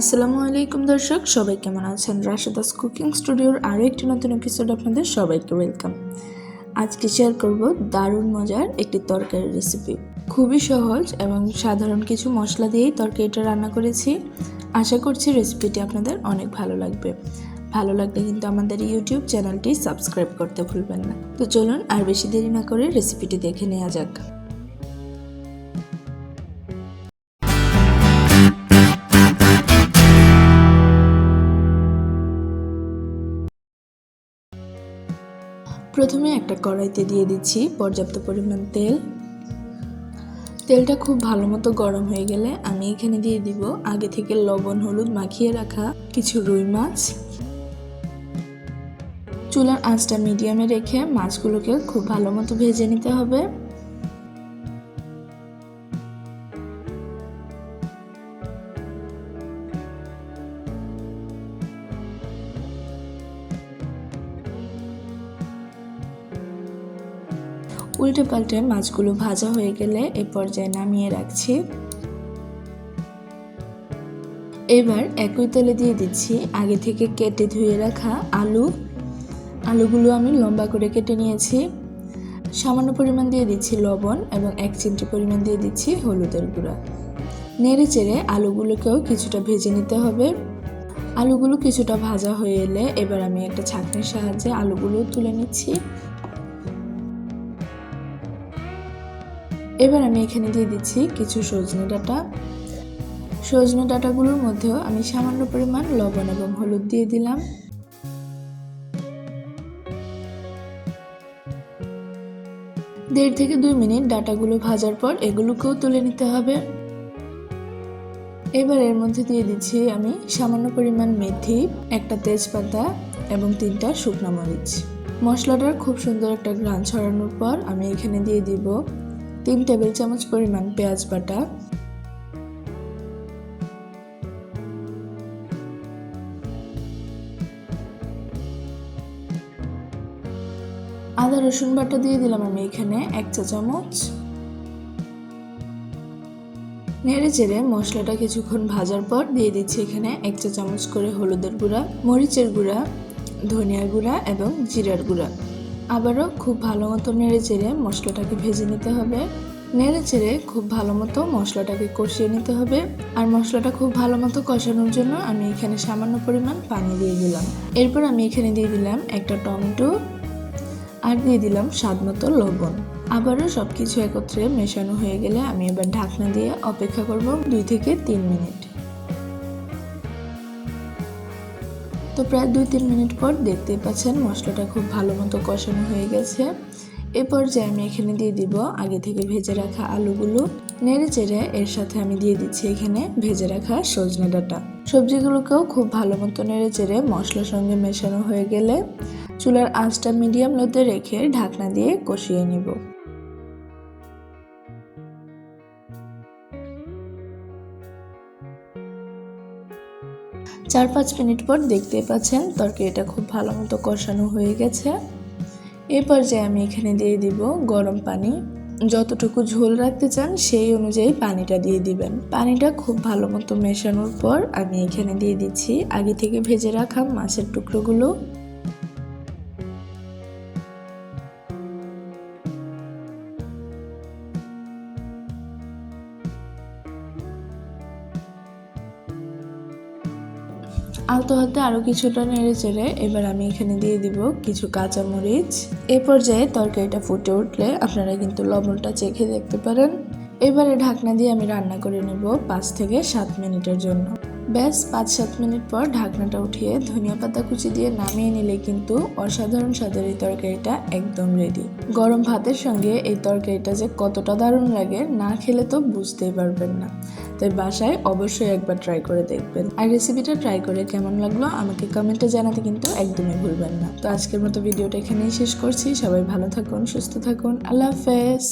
আসসালামু আলাইকুম দর্শক, সবাই কেমন আছেন? রাশেদাস কুকিং স্টুডিওর আরও একটি নতুন এপিসোড আপনাদের সবাইকে ওয়েলকাম আজকে শেয়ার করব দারুণ মজার একটি তরকারি রেসিপি খুবই সহজ এবং সাধারণ কিছু মশলা দিয়েই তরকারিটা রান্না করেছি। আশা করছি রেসিপিটি আপনাদের অনেক ভালো লাগবে। ভালো লাগলে কিন্তু আমাদের ইউটিউব চ্যানেলটি সাবস্ক্রাইব করতে ভুলবেন না। তো চলুন আর বেশি দেরি না করে রেসিপিটি দেখে নেওয়া যাক। প্রথমে একটা কড়াইতে দিয়ে দিচ্ছি পর্যাপ্ত পরিমাণ তেল। তেলটা খুব ভালো মতো গরম হয়ে গেলে আমি এখানে দিয়ে দিব আগে থেকে লবণ, হলুদ মাখিয়ে রাখা কিছু রুই মাছ। চুলার আঁচটা মিডিয়ামে রেখে মাছগুলোকে খুব ভালো মতো ভেজে নিতে হবে। উল্টে পাল্টে মাছগুলো ভাজা হয়ে গেলে এ পর্যায়ে নামিয়ে রাখছি। এবার একই তেলে দিয়ে দিচ্ছি আগে থেকে কেটে ধুয়ে রাখা আলু। আলুগুলো আমি লম্বা করে কেটে নিয়েছি। সামান্য পরিমাণ দিয়ে দিচ্ছি লবণ এবং এক চিমটি পরিমাণ দিয়ে দিচ্ছি হলুদের গুঁড়া। নেড়ে চেড়ে আলুগুলোকেও কিছুটা ভেজে নিতে হবে। আলুগুলো কিছুটা ভাজা হয়ে এলে এবার আমি একটা ছাঁকনির সাহায্যে আলুগুলো তুলে নিচ্ছি। এবার আমি এখানে দিয়ে দিচ্ছি কিছু সজনে ডাঁটা। সজনে ডাঁটাগুলোর মধ্যেও আমি সামান্য পরিমাণ লবণ এবং হলুদ দিয়ে দিলাম। দেড় থেকে দুই মিনিট ডাটাগুলো ভাজার পর এগুলোকেও তুলে নিতে হবে। এবার এর মধ্যে দিয়ে দিচ্ছি আমি সামান্য পরিমাণ মেথি, একটা তেজপাতা এবং তিনটা শুকনো মরিচ। মশলাটার খুব সুন্দর একটা গ্রান ছড়ানোর পর আমি এখানে দিয়ে দিব তিন টেবিল চামচ পরিমাণ পেঁয়াজ বাটা। আদা, রসুন বাটা দিয়ে দিলাম আমি এখানে এক চা চামচ। নেড়ে চেড়ে মশলাটা কিছুক্ষণ ভাজার পর দিয়ে দিচ্ছি এখানে এক চা চামচ করে হলুদের গুঁড়া, মরিচের গুঁড়া, ধনিয়ার গুঁড়া এবং জিরার গুঁড়া। আবারও খুব ভালো মতো নেড়ে চেড়ে মশলাটাকে ভেজে নিতে হবে। নেড়ে চেড়ে খুব ভালো মতো মশলাটাকে কষিয়ে নিতে হবে। আর মশলাটা খুব ভালো মতো কষানোর জন্য আমি এখানে সামান্য পরিমাণ পানি দিয়ে দিলাম। এরপর আমি এখানে দিয়ে দিলাম একটা টমেটো আর দিয়ে দিলাম স্বাদ মতো লবণ। আবারও সব কিছু একত্রে মেশানো হয়ে গেলে আমি এবার ঢাকনা দিয়ে অপেক্ষা করব দুই থেকে তিন মিনিট। তো প্রায় দুই তিন মিনিট পর দেখতেই পাচ্ছেন মশলাটা খুব ভালো মতো কষানো হয়ে গেছে। এ পর্যায়ে আমি এখানে দিয়ে দিব আগে থেকে ভেজে রাখা আলুগুলো, নেড়ে চেড়ে এর সাথে আমি দিয়ে দিচ্ছি এখানে ভেজে রাখা সজনে ডাটা। সবজিগুলোকেও খুব ভালো মতো নেড়ে চেড়ে মশলার সঙ্গে মেশানো হয়ে গেলে চুলার আঁচটা মিডিয়াম লোতে রেখে ঢাকনা দিয়ে কষিয়ে নিব। চার পাঁচ মিনিট পর দেখতে পাচ্ছেন তরকারিটা খুব ভালো মতো কষানো হয়ে গেছে। এরপর পর্যায়ে আমি এখানে দিয়ে দিব গরম পানি। যতটুকু ঝোল রাখতে চান সেই অনুযায়ী পানিটা দিয়ে দিবেন। পানিটা খুব ভালো মতো মেশানোর পর আমি এখানে দিয়ে দিচ্ছি। আগে থেকে ভেজে রাখা মাছের টুকরোগুলো। আলতো হাতে আরও কিছুটা নেড়ে চেড়ে এবার আমি এখানে দিয়ে দিব কিছু কাঁচামরিচ এ পর্যায়ে তরকারিটা ফুটে উঠলে আপনারা কিন্তু লবণটা চেখে দেখতে পারেন। এবারে ঢাকনা দিয়ে আমি রান্না করে নেব পাঁচ থেকে সাত মিনিটের জন্য। ব্যাস পাঁচ সাত মিনিট পর ঢাকনাটা উঠিয়ে ধনিয়া পাতা কুচি দিয়ে নামিয়ে নিলে কিন্তু অসাধারণ স্বাদের এই তরকারিটা একদম রেডি গরম ভাতের সঙ্গে এই তরকারিটা যে কতটা দারুণ লাগে, না খেলে তো বুঝতেই পারবেন না। তাই বাসায় অবশ্যই একবার ট্রাই করে দেখবেন। আর রেসিপিটা ট্রাই করে কেমন লাগল, আমাকে কমেন্টে জানাতে কিন্তু একদমই ভুলবেন না। তো আজকের মতো ভিডিওটা এখানেই শেষ করছি। সবাই ভালো থাকুন, সুস্থ থাকুন। আল্লাহ হাফেজ!